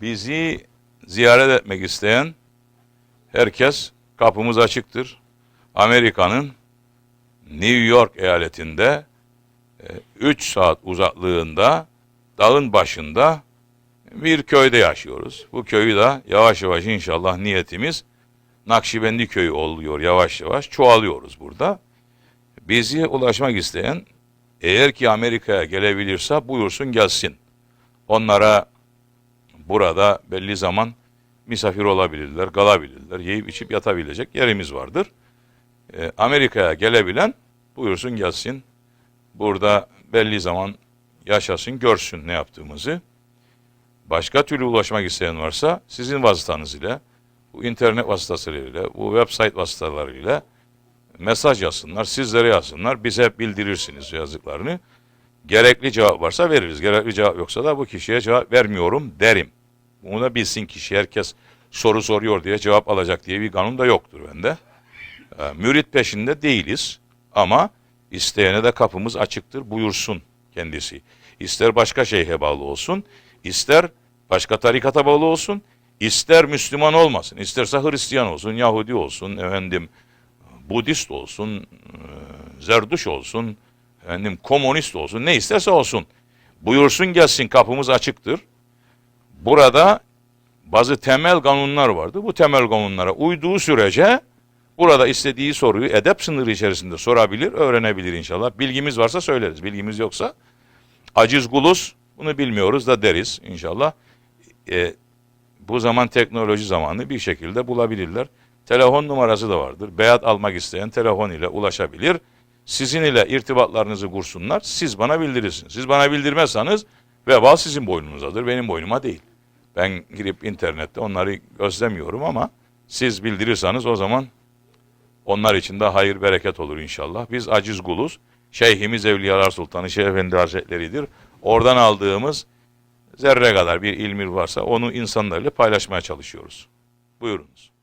Bizi ziyaret etmek isteyen herkes kapımız açıktır. Amerika'nın New York eyaletinde 3 saat uzaklığında dağın başında bir köyde yaşıyoruz. Bu köyü de yavaş yavaş inşallah niyetimiz Nakşibendi köyü oluyor yavaş yavaş. Çoğalıyoruz burada. Bizi ulaşmak isteyen eğer ki Amerika'ya gelebilirse buyursun gelsin. Onlara burada belli zaman misafir olabilirler, kalabilirler, yiyip içip yatabilecek yerimiz vardır. Ee, Amerika'ya gelebilen buyursun gelsin. Burada belli zaman yaşasın, görsün ne yaptığımızı. Başka türlü ulaşmak isteyen varsa sizin vasıtanız ile, bu internet vasıtasıyla, bu website vasıtalarıyla mesaj yazsınlar, sizlere yazsınlar. Bize bildirirsiniz yazdıklarını. Gerekli cevap varsa veririz. Gerekli cevap yoksa da bu kişiye cevap vermiyorum derim. Bunu da bilsin kişi. Herkes soru soruyor diye cevap alacak diye bir kanun da yoktur bende. Ee, mürit peşinde değiliz ama isteyene de kapımız açıktır buyursun kendisi. İster başka şeyhe bağlı olsun, ister başka tarikata bağlı olsun, ister Müslüman olmasın, isterse Hristiyan olsun, Yahudi olsun, efendim Budist olsun, e, Zerduş olsun, efendim komünist olsun, ne isterse olsun. Buyursun gelsin kapımız açıktır. Burada bazı temel kanunlar vardı. Bu temel kanunlara uyduğu sürece burada istediği soruyu edep sınırı içerisinde sorabilir, öğrenebilir inşallah. Bilgimiz varsa söyleriz. Bilgimiz yoksa aciz kuluz bunu bilmiyoruz da deriz inşallah. E, bu zaman teknoloji zamanı bir şekilde bulabilirler. Telefon numarası da vardır. Beyat almak isteyen telefon ile ulaşabilir. Sizin ile irtibatlarınızı kursunlar. Siz bana bildirirsiniz. Siz bana bildirmezseniz vebal sizin boynunuzadır. Benim boynuma değil. Ben girip internette onları gözlemiyorum ama siz bildirirseniz o zaman onlar için de hayır bereket olur inşallah. Biz aciz kuluz. Şeyhimiz Evliyalar Sultanı Şeyh Efendi Hazretleri'dir. Oradan aldığımız zerre kadar bir ilmi varsa onu insanlarla paylaşmaya çalışıyoruz. Buyurunuz.